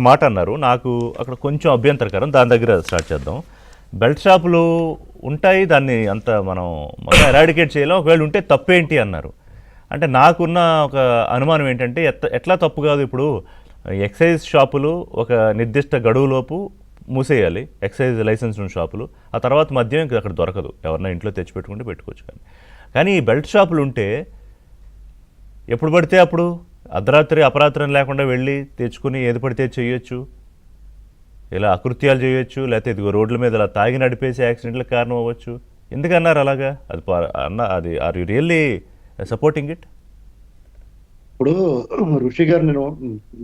ఒక మాట అన్నారు. నాకు అక్కడ కొంచెం అభ్యంతరకరం. దాని దగ్గర స్టార్ట్ చేద్దాం. బెల్ట్ షాపులు ఉంటాయి. దాన్ని అంత మనం మొత్తం ఎరాడికేట్ చేయలేం. ఒకవేళ ఉంటే తప్పేంటి అన్నారు. అంటే నాకున్న ఒక అనుమానం ఏంటంటే ఎత్త- ఎట్లా తప్పు కాదు ఇప్పుడు. ఎక్సైజ్ షాపులు ఒక నిర్దిష్ట గడువులోపు మూసేయాలి. ఎక్సైజ్ లైసెన్స్ ఉన్న షాపులు ఆ తర్వాత మద్యం ఇంకా అక్కడ దొరకదు. ఎవరన్నా ఇంట్లో తెచ్చి పెట్టుకుంటే పెట్టుకోవచ్చు కానీ. కానీ ఈ బెల్ట్ షాపులు ఉంటే ఎప్పుడు పడితే అప్పుడు? అర్ధరాత్రి అపరాత్రం లేకుండా వెళ్ళి తెచ్చుకుని ఏది పడితే చేయొచ్చు. ఇలా అకృత్యాలు చేయొచ్చు లేకపోతే ఇదిగో రోడ్ల మీద ఇలా తాగి నడిపేసి యాక్సిడెంట్లకు కారణం అవ్వచ్చు. ఎందుకన్నారు అలాగా? అది అన్న అది are you really supporting it ఇప్పుడు ఋషి గారు నేను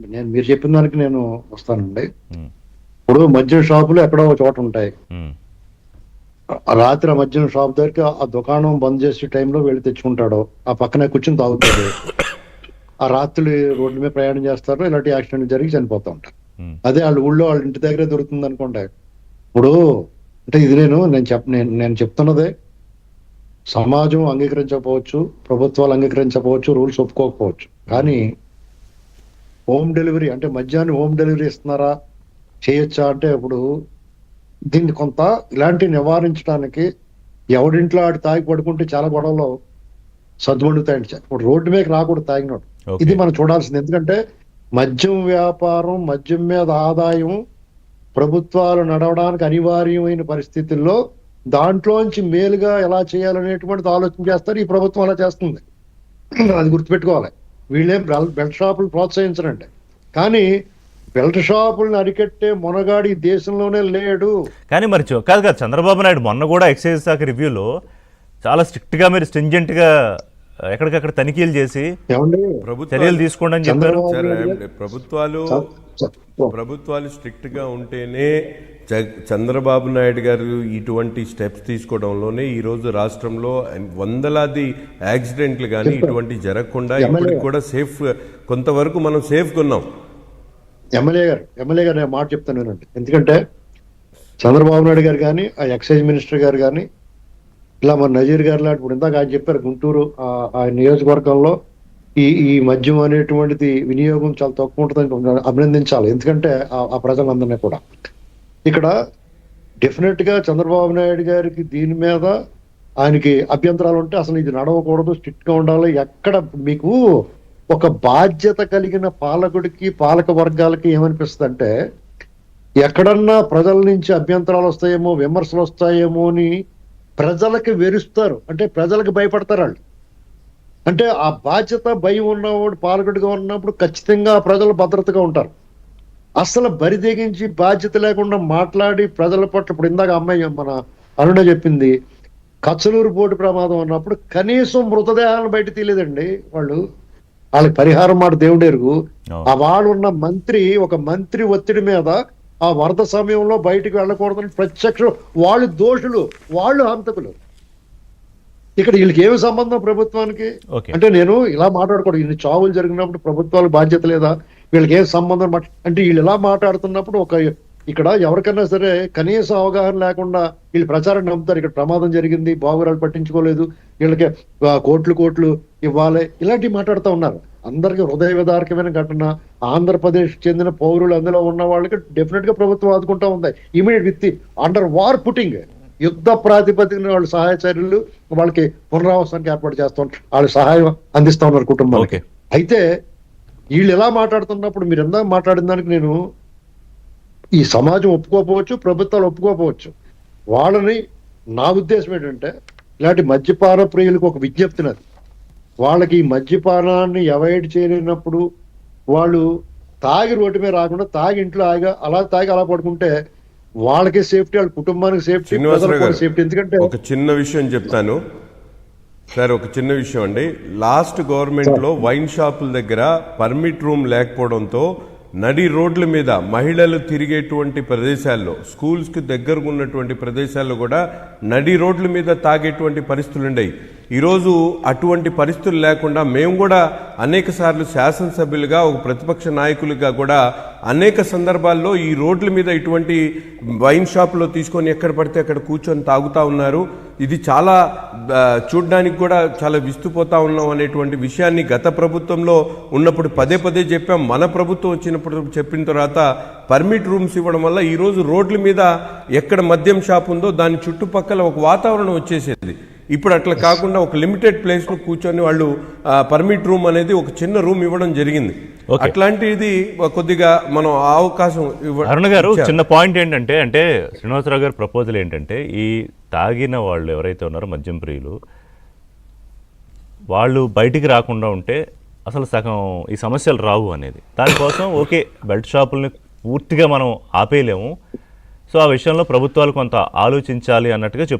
నేను మీరు చెప్పిన దానికి నేను వస్తానండి. ఇప్పుడు మద్యం షాపులు ఎక్కడో ఒక చోట ఉంటాయి. ఆ రాత్రి ఆ మద్యం షాప్ దగ్గరికి ఆ దుకాణం బంద్ చేసే టైంలో వెళ్ళి తెచ్చుకుంటాడు. ఆ పక్కనే కూర్చుని తాగుతాడు. ఆ రాత్రి రోడ్ల మీద ప్రయాణం చేస్తారు ఇలాంటి యాక్సిడెంట్ జరిగి చనిపోతూ ఉంటారు. అదే వాళ్ళ ఊళ్ళో వాళ్ళ ఇంటి దగ్గరే దొరుకుతుంది అనుకోండి. ఇప్పుడు అంటే ఇది నేను నేను చెప్ నేను నేను చెప్తున్నదే సమాజం అంగీకరించకపోవచ్చు ప్రభుత్వాలు అంగీకరించకపోవచ్చు రూల్స్ ఒప్పుకోకపోవచ్చు. కానీ హోమ్ డెలివరీ అంటే మధ్యాహ్నం హోమ్ డెలివరీ ఇస్తున్నారా చేయొచ్చా అంటే ఇప్పుడు దీన్ని కొంత ఇలాంటి నివారించడానికి ఎవడింట్లో ఆడు తాగి పడుకుంటే చాలా గొడవలు సద్దుమణుతాయండి ఇప్పుడు రోడ్డు మీద రాకూడదు తాగినోడు. ఇది మనం చూడాల్సింది. ఎందుకంటే మద్యం వ్యాపారం మద్యం మీద ఆదాయం ప్రభుత్వాలు నడవడానికి అనివార్యమైన పరిస్థితుల్లో దాంట్లోంచి మేలుగా ఎలా చేయాలనేటువంటిది ఆలోచన చేస్తారు. ఈ ప్రభుత్వం అలా చేస్తుంది. అది గుర్తుపెట్టుకోవాలి. వీళ్ళేం బెల్- బెల్ట్ షాపులు ప్రోత్సహించరండి. కానీ బెల్ట్ షాపులను అరికట్టే మొనగాడి దేశంలోనే లేడు. కానీ మరి చూ- కాదు కాదు చంద్రబాబు నాయుడు మొన్న కూడా ఎక్సైజ్ శాఖ రివ్యూలో చాలా స్ట్రిక్ట్గా మీరు స్ట్రింజెంట్గా ఎక్కడికక్కడ తనిఖీలు చేసి చర్యలు తీసుకోండి అని చెప్పారు. ప్రభుత్వాలు ప్రభుత్వాలు స్ట్రిక్ట్గా ఉంటేనే చంద్రబాబు నాయుడు గారు ఇటువంటి స్టెప్స్ తీసుకోవడంలోనే ఈ రోజు రాష్ట్రంలో వందలాది యాక్సిడెంట్లు కానీ ఇటువంటి జరగకుండా ఇప్పటికి కూడా సేఫ్ కొంతవరకు మనం సేఫ్ ఉన్నాం. ఎమ్మెల్యే గారు ఎమ్మెల్యే గారు మాట చెప్తాను ఎందుకంటే చంద్రబాబు నాయుడు గారు కానీ ఆ ఎక్సైజ్ మినిస్టర్ గారు కానీ ఇలా మన నజీర్ గారు లాంటి ఇప్పుడు ఇందాక ఆయన చెప్పారు గుంటూరు ఆ- నియోజకవర్గంలో ఈ ఈ మద్యం అనేటువంటిది వినియోగం చాలా తక్కువ ఉంటుందని అభినందించాలి. ఎందుకంటే ఆ- ఆ ప్రజలందరినీ కూడా. ఇక్కడ డెఫినెట్గా చంద్రబాబు నాయుడు గారికి దీని మీద ఆయనకి అభ్యంతరాలు ఉంటే అసలు ఇది నడవకూడదు స్ట్రిక్ట్గా ఉండాలి. ఎక్కడ మీకు ఒక బాధ్యత కలిగిన పాలకుడికి పాలక వర్గాలకి ఏమనిపిస్తుంది అంటే ఎక్కడన్నా ప్రజల నుంచి అభ్యంతరాలు వస్తాయేమో విమర్శలు వస్తాయేమో అని ప్రజలకి వెరుస్తారు. అంటే ప్రజలకు భయపడతారు వాళ్ళు. అంటే ఆ బాధ్యత భయం ఉన్నవాడు పాలకుడిగా ఉన్నప్పుడు ఖచ్చితంగా ప్రజలు భద్రతగా ఉంటారు. అసలు బరి తెగించి బాధ్యత లేకుండా మాట్లాడి ప్రజల పట్ల ఇప్పుడు ఇందాక అమ్మాయి మన అరుణ చెప్పింది కచ్చలూరు పోటు ప్రమాదం అన్నప్పుడు కనీసం మృతదేహాలను బయట తీయలేదండి వాళ్ళు. వాళ్ళకి పరిహారం మాట దేవుడు ఎరుగు. ఆ వాళ్ళు ఉన్న మంత్రి ఒక మంత్రి ఒత్తిడి మీద ఆ వరద సమయంలో బయటికి వెళ్ళకూడదని ప్రత్యక్ష వాళ్ళు దోషులు వాళ్ళు హంతకులు. ఇక్కడ వీళ్ళకి ఏమి సంబంధం ప్రభుత్వానికి? అంటే నేను ఇలా మాట్లాడకూడదు ఇన్ని చావులు జరిగినప్పుడు ప్రభుత్వాలకు బాధ్యత లేదా? వీళ్ళకి ఏం సంబంధం? అంటే వీళ్ళు ఇలా మాట్లాడుతున్నప్పుడు ఒక ఇక్కడ ఎవరికైనా సరే కనీస అవగాహన లేకుండా వీళ్ళు ప్రచారం నమ్ముతారు. ఇక్కడ ప్రమాదం జరిగింది బాగురాలు పట్టించుకోలేదు వీళ్ళకి కోట్లు కోట్లు ఇవ్వాలి ఇలాంటివి మాట్లాడుతూ ఉన్నారు. అందరికి హృదయ విదారకమైన ఘటన. ఆంధ్రప్రదేశ్ చెందిన పౌరులు అందులో ఉన్న వాళ్ళకి డెఫినెట్గా ప్రభుత్వం ఆదుకుంటా ఉంది. Immediate with under war putting యుద్ధ ప్రాతిపదికన వాళ్ళు సహాయ చర్యలు వాళ్ళకి పునరావాసానికి ఏర్పాటు చేస్తూ. ఉంటారు వాళ్ళు సహాయం అందిస్తా ఉన్నారు కుటుంబాలకి. అయితే వీళ్ళు ఎలా మాట్లాడుతున్నప్పుడు మీరు ఎంత మాట్లాడిన దానికి నేను ఈ సమాజం ఒప్పుకోకపోవచ్చు ప్రభుత్వాలు ఒప్పుకోకపోవచ్చు. వాళ్ళని నా ఉద్దేశం ఏంటంటే ఇలాంటి మద్యపాన ప్రియులకు ఒక విజ్ఞప్తి నాది. వాళ్ళకి ఈ మద్యపానాన్ని అవాయిడ్ చేయలేనప్పుడు వాళ్ళు తాగి రోడ్డు మీద రాకుండా తాగి ఇంట్లో ఆగా అలా తాగి అలా పడుకుంటే వాళ్ళకి సేఫ్టీ వాళ్ళ కుటుంబానికి సేఫ్టీ సేఫ్టీ. ఎందుకంటే ఒక చిన్న విషయం చెప్తాను. సార్ ఒక చిన్న విషయం అండి. లాస్ట్ గవర్నమెంట్లో వైన్ షాపుల దగ్గర పర్మిట్ రూమ్ లేకపోవడంతో నడి రోడ్ల మీద మహిళలు తిరిగేటువంటి ప్రదేశాల్లో స్కూల్స్కి దగ్గరకు ఉన్నటువంటి ప్రదేశాల్లో కూడా నడి రోడ్ల మీద తాగేటువంటి పరిస్థితులు ఉండేవి ఈరోజు అటువంటి పరిస్థితులు లేకుండా మేము కూడా అనేక సార్లు శాసనసభ్యులుగా ఒక ప్రతిపక్ష నాయకులుగా కూడా అనేక సందర్భాల్లో ఈ రోడ్ల మీద ఇటువంటి వైన్ షాప్లో తీసుకొని ఎక్కడ పడితే అక్కడ కూర్చొని తాగుతా ఉన్నారు. ఇది చాలా చూడడానికి కూడా చాలా విస్తుపోతా ఉన్నాం అనేటువంటి విషయాన్ని గత ప్రభుత్వంలో ఉన్నప్పుడు పదే పదే చెప్పాం. మన ప్రభుత్వం వచ్చినప్పుడు చెప్పిన తర్వాత పర్మిట్ రూమ్స్ ఇవ్వడం వల్ల ఈరోజు రోడ్ల మీద ఎక్కడ మద్యం షాప్ ఉందో దాని చుట్టుపక్కల ఒక వాతావరణం వచ్చేసేది. ఇప్పుడు అట్లా కాకుండా ఒక లిమిటెడ్ ప్లేస్లో కూర్చొని వాళ్ళు పర్మిట్ రూమ్ అనేది ఒక చిన్న రూమ్ ఇవ్వడం జరిగింది. అట్లాంటిది కొద్దిగా మనం అవకాశం అరుణ గారు. చిన్న పాయింట్ ఏంటంటే అంటే శ్రీనివాసరావు గారి ప్రపోజల్ ఏంటంటే ఈ తాగిన వాళ్ళు ఎవరైతే ఉన్నారో మద్యం ప్రియులు వాళ్ళు బయటికి రాకుండా ఉంటే అసలు సగం ఈ సమస్యలు రావు అనేది. దానికోసం ఓకే బెల్ట్ షాపుల్ని పూర్తిగా మనం ఆపేయలేము. సో ఆ విషయంలో ప్రభుత్వాలు కొంత ఆలోచించాలి అన్నట్టుగా చెప్తున్నారు.